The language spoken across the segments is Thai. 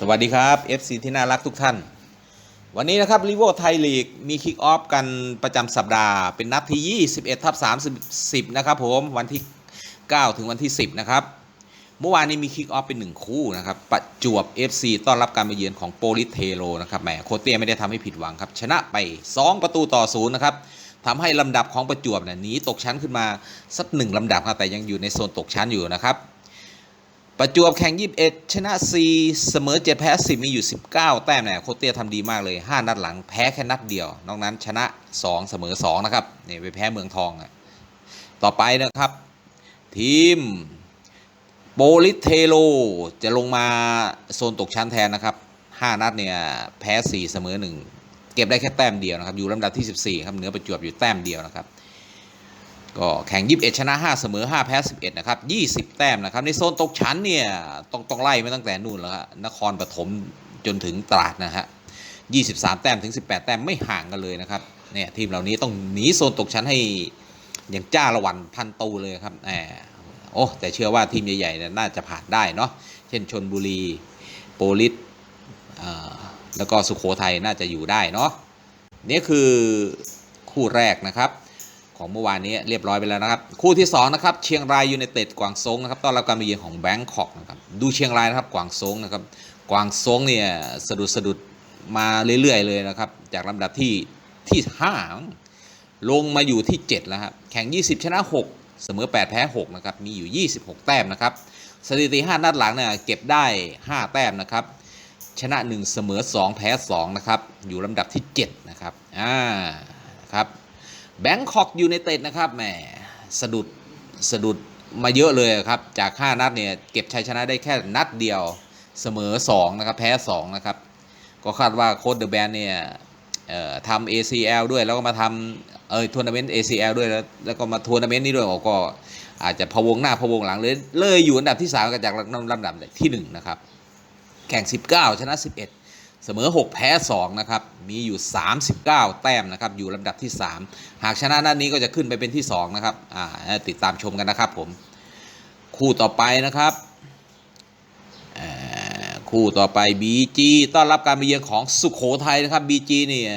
สวัสดีครับ FC ที่น่ารักทุกท่าน วันนี้นะครับลิเวอร์ไทยลีกมีคิกออฟกันประจำสัปดาห์ เป็นนัดที่ 21 ทับ310 นะครับผมวันที่ 9 ถึงวันที่ 10 นะครับ เมื่อวานนี้มีคิกออฟเป็น 1 คู่นะครับ ประจวบ FC ต้อนรับการมาเยือนของโปลิสเทโรนะครับแหมโคเตียไม่ได้ทำให้ผิดหวังครับ ชนะไป 2 ประตูต่อศูนย์นะครับทำให้ลำดับของประจวบเนี่ยหนีตกชั้นขึ้นมาสักหนึ่งลำดับครับแต่ยังอยู่ในโซนตกชั้นอยู่นะครับ ประจวบแข่ง 21 ชนะ 4 เสมอ 7 แพ้ 10 มีอยู่ 19 แต้มเนี่ยโคเตียทำดีมากเลย 5 นัดหลังแพ้แค่นัดเดียว นอกนั้นชนะ 2 เสมอ 2 นะครับนี่ไปแพ้เมืองทองอะต่อไปนะครับ ทีมโปลิเทโล จะลงมาโซนตกชั้นแทนนะครับ 5 นัดเนี่ยแพ้ 4 เสมอ 1 เก็บได้แค่แต้มเดียวนะครับ อยู่ลำดับที่ 14 ครับเหนือประจวบอยู่แต้มเดียวนะครับ ก็แข่ง 21 ชนะ 5 เสมอ 5 แพ้ 11 นะครับ 20 แต้มนะครับ ในโซนตกชั้นเนี่ยต้องต้องไล่มาตั้งแต่นู่นแล้วฮะนครปฐมจนถึงตราดนะฮะ 23 แต้มถึง 18 แต้มไม่ห่างกันเลยนะครับเนี่ยทีมเหล่านี้ต้องหนีโซนตกชั้นให้อย่างจ้าละวันพันตูเลยครับแหมโอ้แต่เชื่อว่าทีมใหญ่ๆเนี่ยน่าจะผ่านได้เนาะเช่นชนบุรี โปลิสแล้วก็สุโขทัยน่าจะอยู่ได้เนาะนี่คือคู่แรกนะครับ ของเมื่อวานนี้เรียบร้อยไปแล้วนะครับ คู่ที่2นะครับเชียงรายยูไนเต็ดกวางซงนะครับต้อนรับการมาเยือนของแบงคอกนะครับดูเชียงรายนะครับกวางซงนะครับกวางซงเนี่ยสะดุดสะดุดมาเรื่อยๆเลยนะครับจากลำดับที่ที่5ลงมาอยู่ที่ 7 แล้วครับแข่ง 20 ชนะ 6 เสมอ 8 แพ้ 6 นะครับ มีอยู่ 26 แต้มนะครับ สถิติ 5 นัดหลังเนี่ยเก็บได้ 5 แต้มนะครับ ชนะ 1 เสมอ 2 แพ้ 2 นะครับ อยู่ลำดับที่ 7 นะครับ อ่านะครับ แบงคอกยูไนเต็ดนะครับแหมสะดุดสะดุดมาเยอะเลยครับ จาก 5 นัดเนี่ยเก็บชัยชนะได้แค่นัดเดียวเสมอ 2 นะครับ แพ้ 2 นะครับ ก็คาดว่าโค้ดเดอะแบนเนี่ยทำ ACL ด้วยแล้วก็มาทำเออทัวร์นาเมนต์ ACL ด้วยแล้วแล้วก็มาทัวร์นาเมนต์นี้ด้วยก็อาจจะพะวงหน้าพะวงหลังเลยเลยอยู่อันดับที่ 3 กันจากลำดับที่ 1 นะครับ แข่ง 19 ชนะ 11 เสมอ 6 แพ้ 2 นะครับ มีอยู่ 39 แต้มนะครับ อยู่ลำดับที่ 3 หากชนะนัดนี้ก็จะขึ้นไปเป็นที่ 2 นะครับอ่าติดตามชมกันนะครับผม คู่ต่อไปนะครับอ่อคู่ต่อไป BG ต้อนรับการมาเยือนของสุขโขทัยนะครับ BG เนี่ย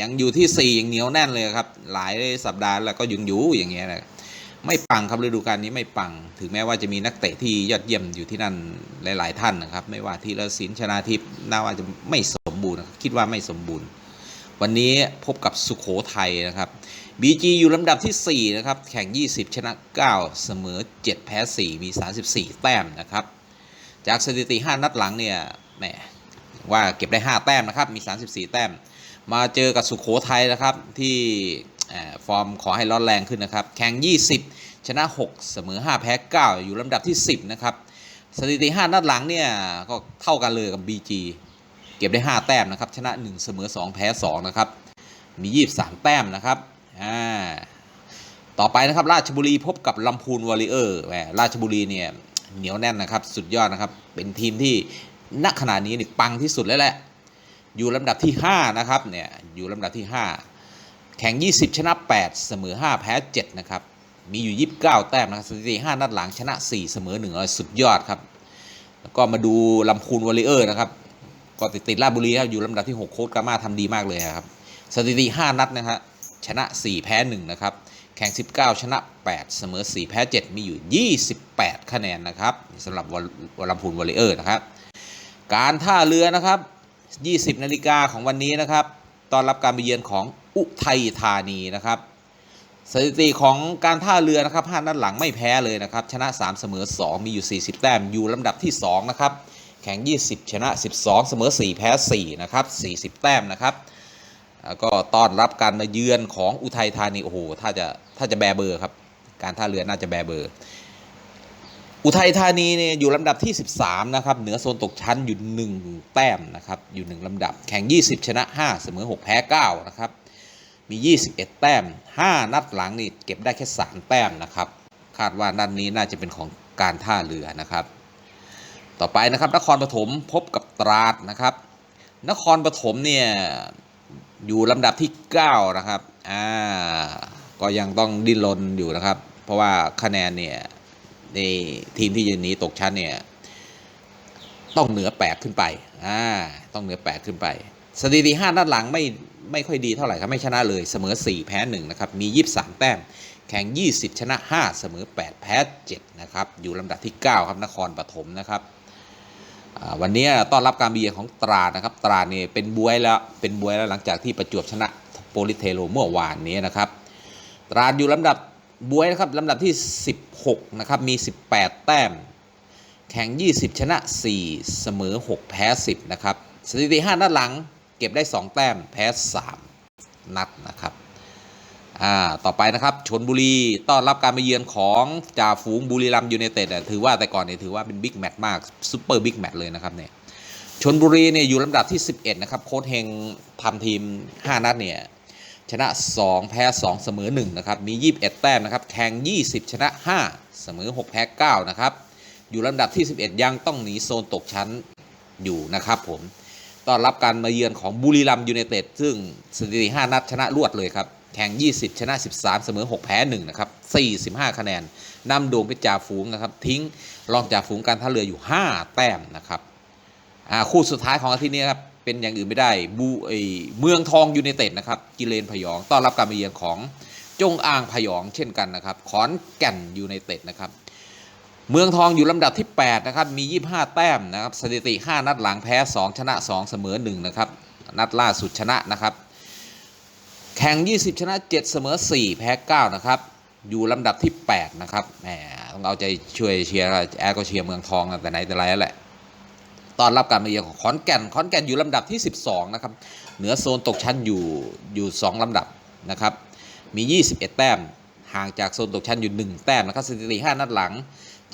ยังอยู่ที่ 4 อย่างเหนียวแน่นเลยครับ หลายสัปดาห์แล้วก็ยังอยู่อย่างเงี้ยนะ ไม่ปังครับฤดูกาลนี้ไม่ปัง ถึงแม้ว่าจะมีนักเตะที่ยอดเยี่ยมอยู่ที่นั่นหลาย ๆ ท่านนะครับ ไม่ว่าธีรศิลชนาทิพย์น่าว่าจะไม่สมบูรณ์คิดว่าไม่สมบูรณ์ วันนี้พบกับสุขโขทัยนะครับ BG อยู่ลำดับที่ 4 นะครับ แข่ง 20 ชนะ 9 เสมอ 7 แพ้ 4 มี 34 แต้มนะครับ จากสถิติ 5 นัดหลังเนี่ยแหมว่าเก็บได้ 5 แต้มนะครับ มี 34 แต้ม มาเจอกับสุขโขทัยนะครับที่ ฟอร์มขอให้ร้อนแรงขึ้นนะครับ แข่ง 20 ชนะ 6 เสมอ 5 แพ้ 9 อยู่ลำดับที่ 10 นะครับ สถิติ 5 นัดหลังเนี่ยก็เท่ากันเลยกับ BG เก็บได้ 5 แต้มนะครับ ชนะ 1 เสมอ 2 แพ้ 2 นะครับ มี 23 แต้มนะครับอ่าต่อไปนะครับราชบุรีพบกับลำพูนวอริเออร์แหมราชบุรีเนี่ยเหนียวแน่นนะครับ สุดยอดนะครับ เป็นทีมที่ณขณะนี้นี่ปังที่สุดแล้วแหละ อยู่ลำดับที่ 5 นะครับเนี่ยอยู่ลำดับที่ 5 แข่ง 20 ชนะ 8 เสมอ 5 แพ้ 7 นะครับ มีอยู่ 29 แต้มนะครับสถิติ 5 นัดหลังชนะ 4 เสมอ1สุดยอดครับ แล้วก็มาดูลำพูนวอริเออร์นะครับ ก็ติดติดราชบุรีครับอยู่ลำดับที่ 6 โค้ดกามาทำดีมากเลยครับ สถิติ 5 นัดนะครับชนะ 4 แพ้ 1 นะครับ แข่ง 19 ชนะ 8 เสมอ 4 แพ้ 7 มีอยู่ 28 คะแนนนะครับสำหรับวอลลำพูนวอริเออร์นะครับ การท่าเรือนะครับ 20 นาฬิกาของวันนี้นะครับ ตอนรับการไปเยือนของ อุทัยธานีนะครับสถิติของการท่าเรือนะครับ5นัดหลังไม่แพ้เลยนะครับ ชนะ 3 เสมอ 2 มีอยู่ 40 แต้ม อยู่ลำดับที่ 2 นะครับ แข่ง 20 ชนะ 12 เสมอ 4 แพ้ 4 นะครับ 40 แต้มนะครับแล้วก็ต้อนรับการมาเยือนของอุทัยธานี โอ้โห ถ้าจะถ้าจะแบเบอร์ครับ การท่าเรือน่าจะแบเบอร์ อุทัยธานีเนี่ยอยู่ลำดับที่ 13 นะครับ เหนือโซนตกชั้นอยู่ 1 แต้มนะครับ อยู่ 1ลำดับ แข่ง 20 ชนะ 5 เสมอ 6 แพ้ 9 นะครับ มี 21 แต้ม 5 นัดหลังนี่เก็บได้แค่ 3 แต้มนะครับ คาดว่านัดนี้น่าจะเป็นของการท่าเรือนะครับ ต่อไปนะครับนครปฐมพบกับตราดนะครับ นครปฐมเนี่ยอยู่ลำดับที่ 9 นะครับ อ่า ก็ยังต้องดิ้นรนอยู่นะครับ เพราะว่าคะแนนเนี่ยในทีมที่จะหนีตกชั้นเนี่ยต้องเหนือ 8 ขึ้นไป อ่า ต้องเหนือ 8 ขึ้นไป สถิติ5นัดหลังไม่ไม่ค่อยดีเท่าไหร่ครับไม่ชนะเลยเสมอ 4 แพ้1นะครับมี 23 แต้ม แข่ง 20 ชนะ 5 เสมอ 8 แพ้ 7 นะครับ อยู่ลำดับที่ 9 ครับนครปฐมนะครับวันนี้ต้อนรับการเบียร์ของตราดนะครับ ตราดนี่เป็นบวยแล้วเป็นบวยแล้วหลังจากที่ประจวบชนะโปลิเทโรเมื่อวานนี้นะครับ ตราดอยู่ลำดับบวยนะครับลำดับที่ 16 นะครับ มี 18 แต้ม แข่ง 20 ชนะ 4 เสมอ 6 แพ้ 10 นะครับ สถิติ 5 นัดหลัง เก็บได้ 2 แต้มแพ้ 3 นัดนะครับอ่าต่อไปนะครับชนบุรีต้อนรับการมาเยือนของจ่าฝูงบุรีรัมยูไนเต็ดถือว่าแต่ก่อนเนี่ยถือว่าเป็นบิ๊กแมตช์มากซูเปอร์บิ๊กแมตช์เลยนะครับเนี่ยชนบุรีเนี่ยอยู่ลำดับที่ 11 นะครับ โค้ชเฮงทำทีม 5 นัดเนี่ยชนะ 2 แพ้ 2 เสมอ 1 นะครับ มี 21 แต้มนะครับ แข่ง 20 ชนะ 5 เสมอ 6 แพ้ 9 นะครับ อยู่ลำดับที่ 11 ยังต้องหนีโซนตกชั้นอยู่นะครับผม ต้อนรับการมาเยือนของบุรีรัมย์ยูไนเต็ดซึ่งสถิติ5นัดชนะรวดเลยครับแข่ง 20 ชนะ 13 เสมอ 6 แพ้ 1 นะครับ 45 คะแนนนำโด่งเป็นจ่าฝูงนะครับ ทิ้งรองจ่าฝูงการท่าเรืออยู่ 5 แต้มนะครับคู่สุดท้ายของอาทิตย์นี้ครับ เป็นอย่างอื่นไม่ได้บูเอเมืองทองยูไนเต็ดนะครับ กิเลนพยอง ต้อนรับการมาเยือนของจงอางพยองเช่นกันนะครับ ขอนแก่นยูไนเต็ดนะครับ เมืองทองอยู่ลำดับที่ 8 นะครับ มี 25 แต้มนะครับ สถิติ 5 นัดหลังแพ้ 2 ชนะ 2 เสมอ 1 นะครับ นัดล่าสุดชนะนะครับ แข่ง 20 ชนะ 7 เสมอ 4 แพ้ 9 นะครับ อยู่ลำดับที่ 8 นะครับ แหม ต้องเอาใจช่วยเชียร์แอร์ก็เชียร์เมืองทองแต่ไหนแต่ไรแล้วแหละ ตอนรับการมาเยือนของขอนแก่น ขอนแก่นอยู่ลำดับที่ 12 นะครับ เหนือโซนตกชั้นอยู่อยู่2ลำดับนะครับ มี 21 แต้ม ห่างจากโซนตกชั้นอยู่ 1 แต้มนะครับ สถิติ 5 นัดหลัง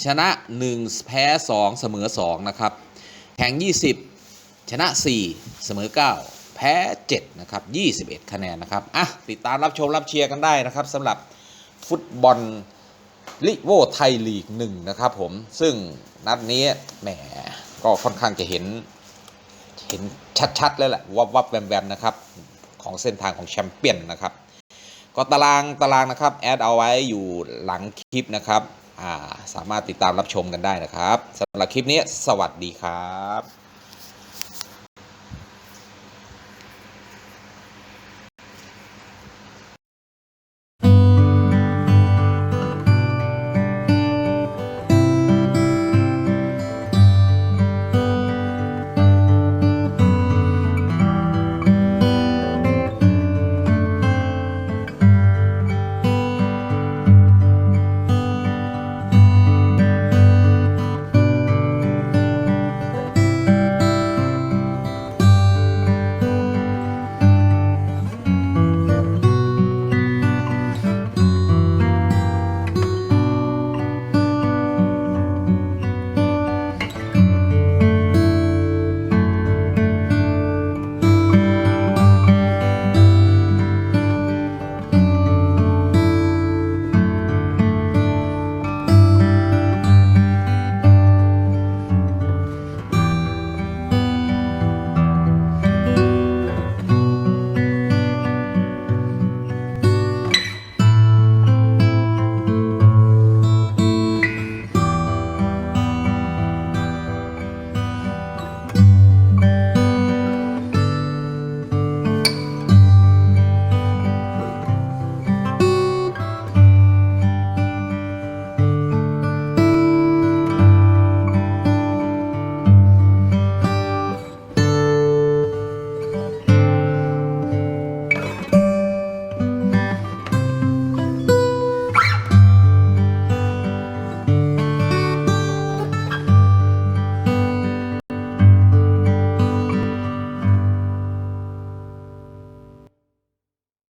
ชนะ 1 แพ้ 2 เสมอ 2 นะครับ แข่ง 20 ชนะ 4 เสมอ 9 แพ้ 7 นะครับ 21 คะแนนนะครับ อะ ติดตามรับชมรับเชียร์กันได้นะครับสำหรับฟุตบอลลิโวไทยลีกหนึ่งนะครับผม ซึ่งนัดนี้แหมก็ค่อนข้างจะเห็น เห็นชัด ๆ เลยแหละ วับวับแวมแวมนะครับ ของเส้นทางของแชมเปี้ยนนะครับ ก็ตารางตารางนะครับ แอดเอาไว้อยู่หลังคลิปนะครับ สามารถติดตามรับชมกันได้นะครับสำหรับคลิปนี้สวัสดีครับ